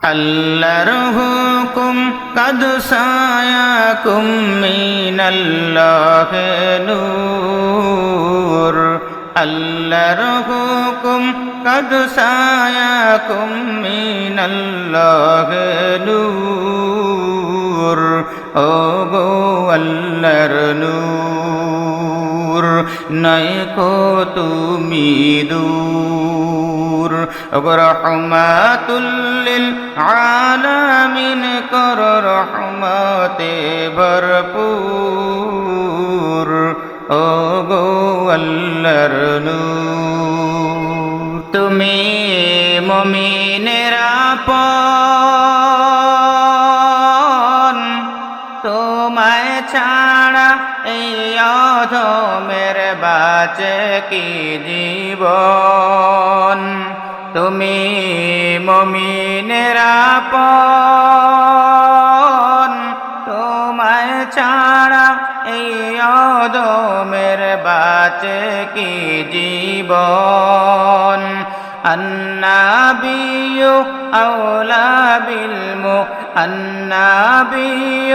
আল্লাহর হুকুম কদ সায়াকুম মিনাল্লাহ নূর আল্লাহর হুকুম কদ সায়াকুম মিনাল্লাহ নূর ও গো আল্লাহর নূর নয় কো তুমি দূর রহমাতুল্লিল আলামিন, কর রহমতে ভরপুর। ও গো আল্লাহর নূর, তুমি মমিনেরা পন। তোমায় ছাড়া এই অধমের বাঁচে কি জীবন? তুমি মমিনেরা পন তোমায় ছাড়া এই অদমের বাঁচে কি জীবন? অন্নাবিয়ু أولى النبي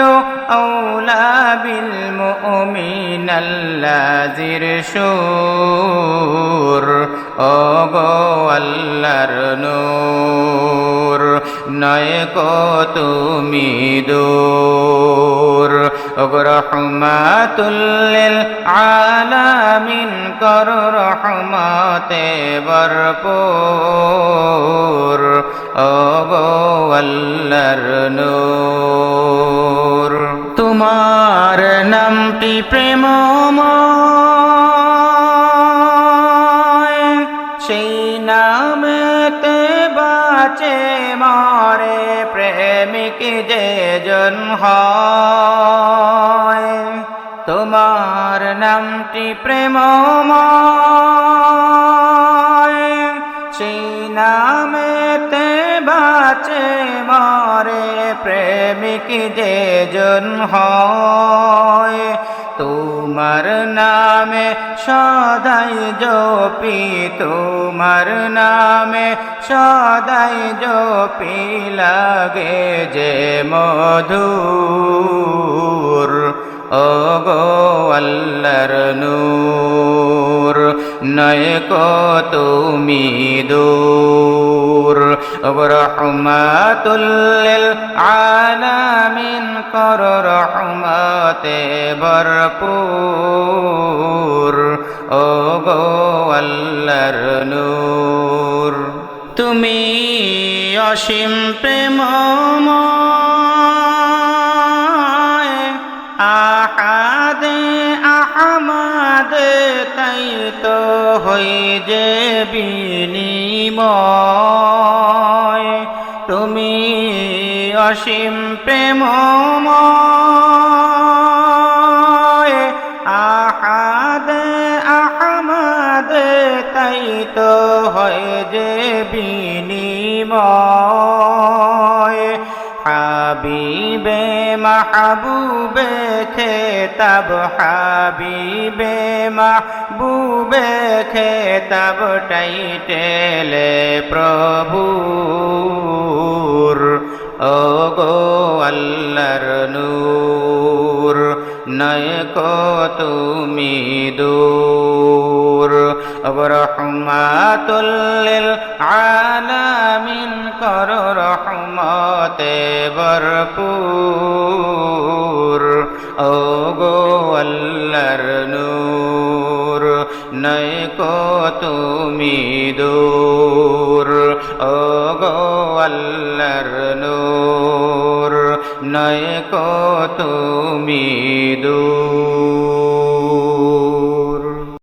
أولى بالمؤمن الذي شور أبو النور নয় তুমি দূর। রহমাতুল্লিল আলামিন, কর রহমতে ভরপুর। ওগো নূর। তোমার নামটি প্রেমময়, সেই নামেতে বাঁচে মারে প্রেমিক যে জন তোমার নামটি প্রেমময়। সেই নামেতে বাঁচে মারে প্রেমিক যে জন হয়। তোমার নামে, সদাই জপি তোমার নামে, সদাই জপি লাগে যে মধুর। ও গো আল্লাহর নূর, নয় কো তুমি দূর। রহমাতুল্লিল আলামিন কর রহমতে ভরপুর। ও গো আল্লাহর নূর। তুমি অসীম প্রেমময় আহাদে আহমাদ তাই তো হই যে বিনিময়। অসীম প্রেমময়। আহাদ আহমদ, তাই তো হয় যে বিনিময়। হাবিবে মাহবুবে খেতাব, হাবিবে মাহবুবে খেতাব টাইটেলে প্রভুর নূর নয় কো তুমি দূর। রহমাতুল্লিল আলামিন, কর রহমতে ভরপুর। ও গো নূর নয় কো তুমি দূর। নয় কো তুমি